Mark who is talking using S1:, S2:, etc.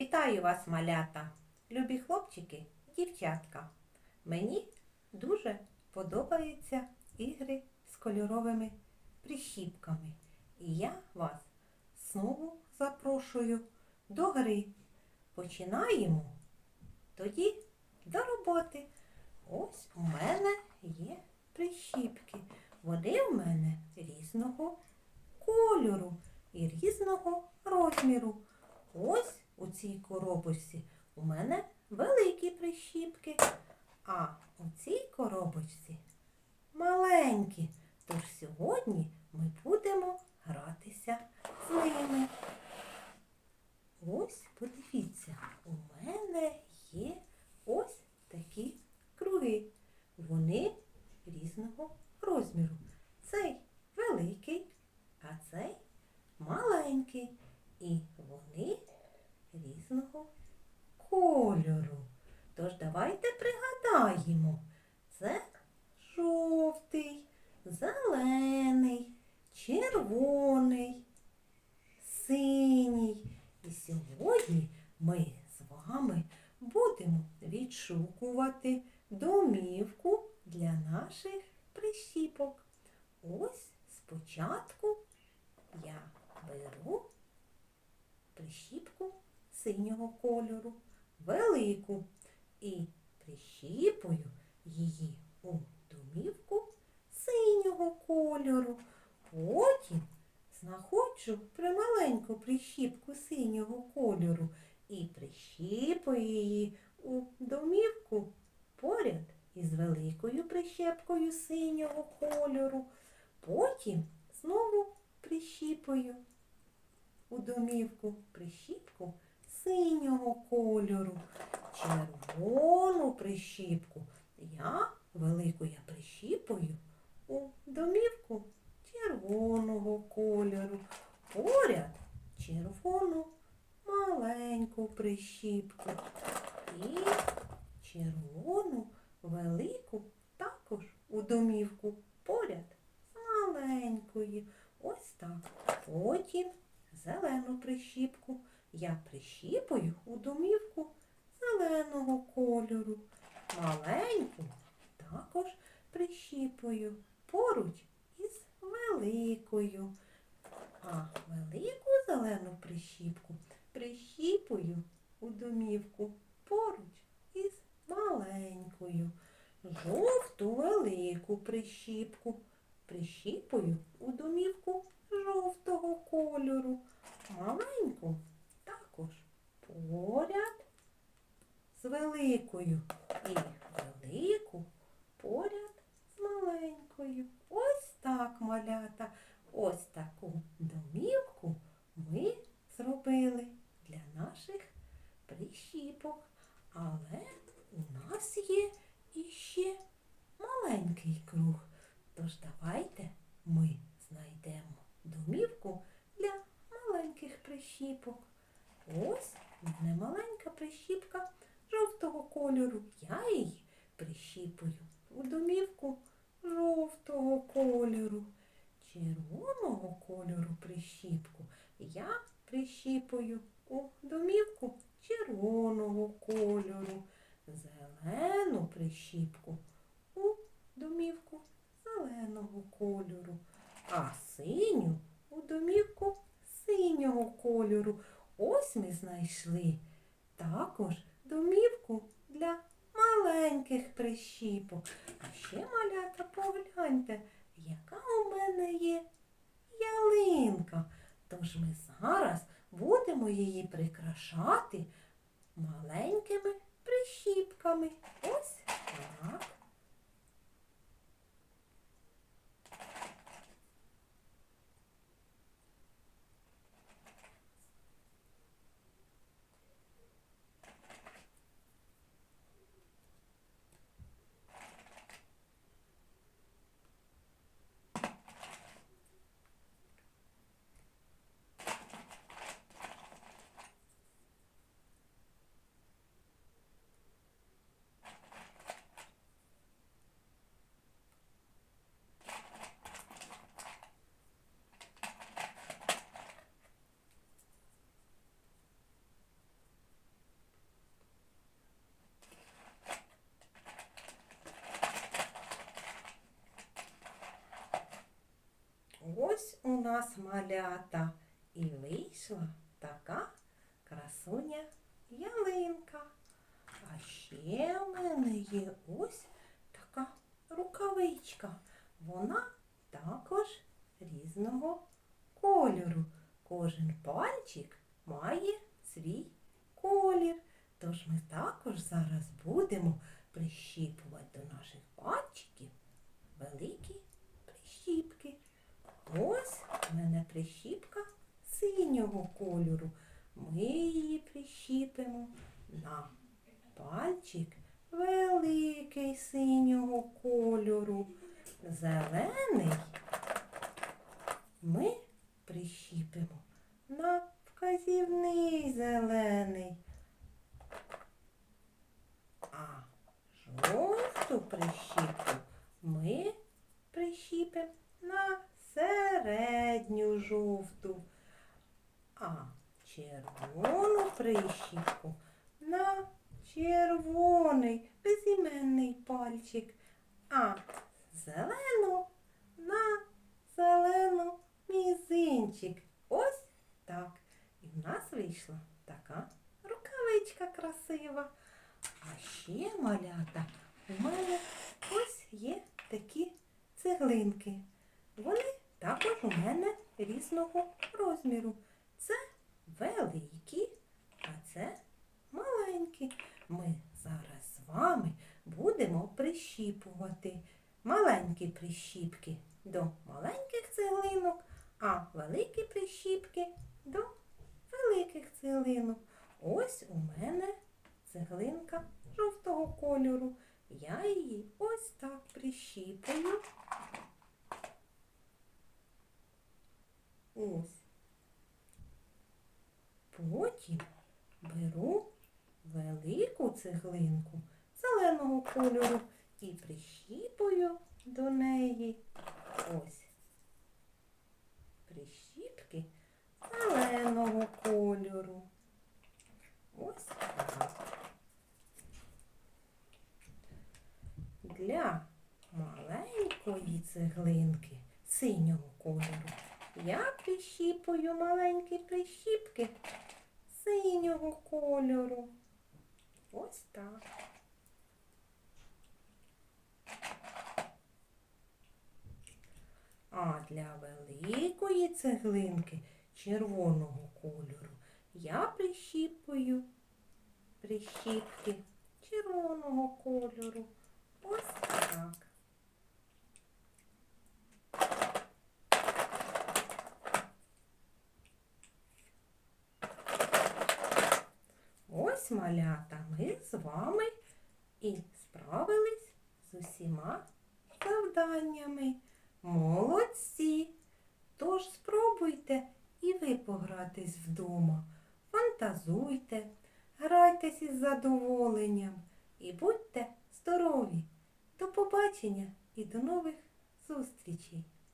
S1: Вітаю вас, малята, любі хлопчики, дівчатка. Мені дуже подобаються ігри з кольоровими прищіпками. І я вас знову запрошую до гри. Починаємо. Тоді до роботи. Ось у мене є прищіпки. Вони у мене різного кольору і різного розміру. Ось у цій коробочці. У мене великі прищіпки, а у цій коробочці маленькі. Тож сьогодні ми будемо гратися з ними. Ось, подивіться, у мене є ось такі круги. Вони різного розміру. Цей великий, а цей маленький. І вони різного кольору. Тож давайте пригадаємо. Це жовтий, зелений, червоний, синій. І сьогодні ми з вами будемо відшукувати домівку для наших прищіпок. Ось спочатку я беру прищіпку синього кольору, велику, і прищіпую її у домівку синього кольору. Потім знаходжу прималеньку прищіпку синього кольору і прищіпую її у домівку поряд із великою прищепкою синього кольору. Потім знову прищіпую у домівку прищіпку синього кольору, червону прищіпку. Я велику я прищіпую у домівку червоного кольору. Поряд червону маленьку прищіпку і червону велику також у домівку поряд з маленькою. Ось так. Потім зелену прищіпку я прищіпую у домівку зеленого кольору. Маленьку також прищіпую поруч із великою. А велику зелену прищіпку прищіпую у домівку поруч із маленькою. Жовту велику прищіпку прищіпую у домівку жовтого кольору. Маленьку також поряд з великою і велику поряд з маленькою. Ось так, малята. Ось таку домівку ми зробили для наших прищіпок. Але у нас є іще маленький круг. Тож давайте ми знайдемо домівку для маленьких прищіпок. Ось в маленька прищіпка жовтого кольору. Я її прищіпую у домівку жовтого кольору. Червоного кольору прищіпку я прищіпую у домівку червоного кольору. Зелену прищіпку у домівку зеленого кольору, а синю у домівку синього кольору. Ось ми знайшли також домівку для маленьких прищіпок. А ще, малята, погляньте, яка у мене є ялинка. Тож ми зараз будемо її прикрашати маленькими прищіпками. Ось нас малята, і вийшла така красуня ялинка. А ще в мене є ось така рукавичка. Вона також різного кольору. Кожен пальчик має свій колір. Тож ми також зараз будемо прищіпувати до наших пальчиків великі прищіпки. Ось в мене прищіпка синього кольору. Ми її прищіпимо на пальчик великий синього кольору. Зелений ми прищіпимо на вказівний зелений. А жовту прищіпку ми прищіпимо на середню жовту, а червону прищіпку на червоний безіменний пальчик, а зелену на зелену мізинчик. Ось так. І в нас вийшла така рукавичка красива. А ще малята у мене ось є такі цеглинки. Вони також у мене різного розміру. Це великі, а це маленькі. Ми зараз з вами будемо прищіпувати маленькі прищіпки до маленьких цеглинок, а великі прищіпки до великих цеглинок. Ось у мене цеглинка жовтого кольору. Я її ось так прищіпую. Ось. Потім беру велику цеглинку зеленого кольору і прищіпую до неї ось прищіпки зеленого кольору. Ось так. Для маленької цеглинки синього кольору я прищіпую маленькі прищіпки синього кольору. Ось так. А для великої цеглинки червоного кольору я прищіпую прищіпки червоного кольору. Ось так. Ось малята, ми з вами і справились з усіма завданнями. Молодці! Тож спробуйте і ви погратись вдома. Фантазуйте, грайтесь із задоволенням і будьте здорові! До побачення і до нових зустрічей!